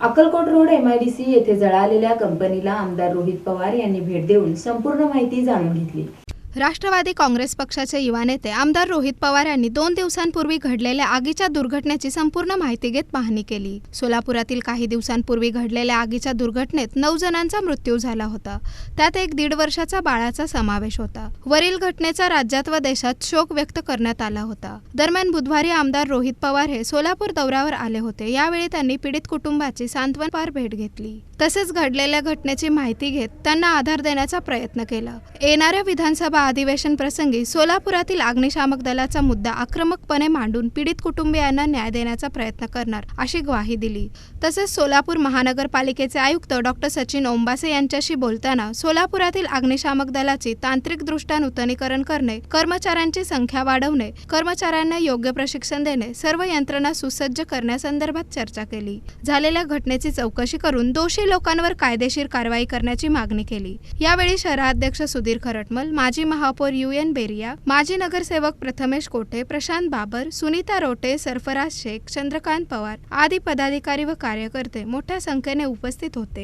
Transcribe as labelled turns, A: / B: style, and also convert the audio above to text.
A: Akkalkot road MIDC येथे जळालेल्या कंपनीला आमदार रोहित पवार यांनी भेट देऊन संपूर्ण माहिती जाणून घेतली.
B: राष्ट्रवादी काँग्रेस पक्षाचे युवा नेते आमदार रोहित पवार यांनी दोन दिवसांपूर्वी घडलेल्या आगीच्या दुर्घटनेची संपूर्ण माहिती घेत पाहणी केली. सोलापुरातील काही दिवसांपूर्वी घडलेल्या आगीच्या दुर्घटनेत नऊ जणांचा मृत्यू झाला होता. त्यात एक दीड वर्षाचा बाळाचा समावेश होता. वरील घटनेचा राज्यात व देशात शोक व्यक्त करण्यात आला होता. दरम्यान बुधवारी आमदार रोहित पवार हे सोलापूर दौऱ्यावर आले होते. यावेळी त्यांनी पीडित कुटुंबाची सांत्वनपार भेट घेतली. तसेच घडलेल्या घटनेची माहिती घेत त्यांना आधार देण्याचा प्रयत्न केला. येणाऱ्या विधानसभा विधानसभा अधिवेशन प्रसंगी सोलापुरातील अग्निशामक दलाचा मुद्दा आक्रमकपणे मांडून पीडित कुटुंबियांना न्याय देण्याचा प्रयत्न करणार अशी ग्वाही दिली. तसेच सोलापूर महानगरपालिकेचे आयुक्त डॉक्टर सचिन ओंबासे यांच्याशी बोलताना सोलापुरातील अग्निशामक दलाची तांत्रिकदृष्ट्या नूतनीकरण करणे कर्मचाऱ्यांची संख्या वाढवणे कर्मचाऱ्यांना योग्य प्रशिक्षण देणे सर्व यंत्रणा सुसज्ज करण्यासंदर्भात चर्चा केली. झालेल्या घटनेची चौकशी करून दोषी लोकांवर कायदेशीर कारवाई करण्याची मागणी केली. यावेळी शहराध्यक्ष सुधीर खरटमल माजी महापौर यू एन बेरिया माजी नगरसेवक प्रथमेश कोठे प्रशांत बाबर सुनीता रोटे सरफराज शेख चंद्रकांत पवार आदी पदाधिकारी व कार्यकर्ते मोठ्या संख्येने उपस्थित होते.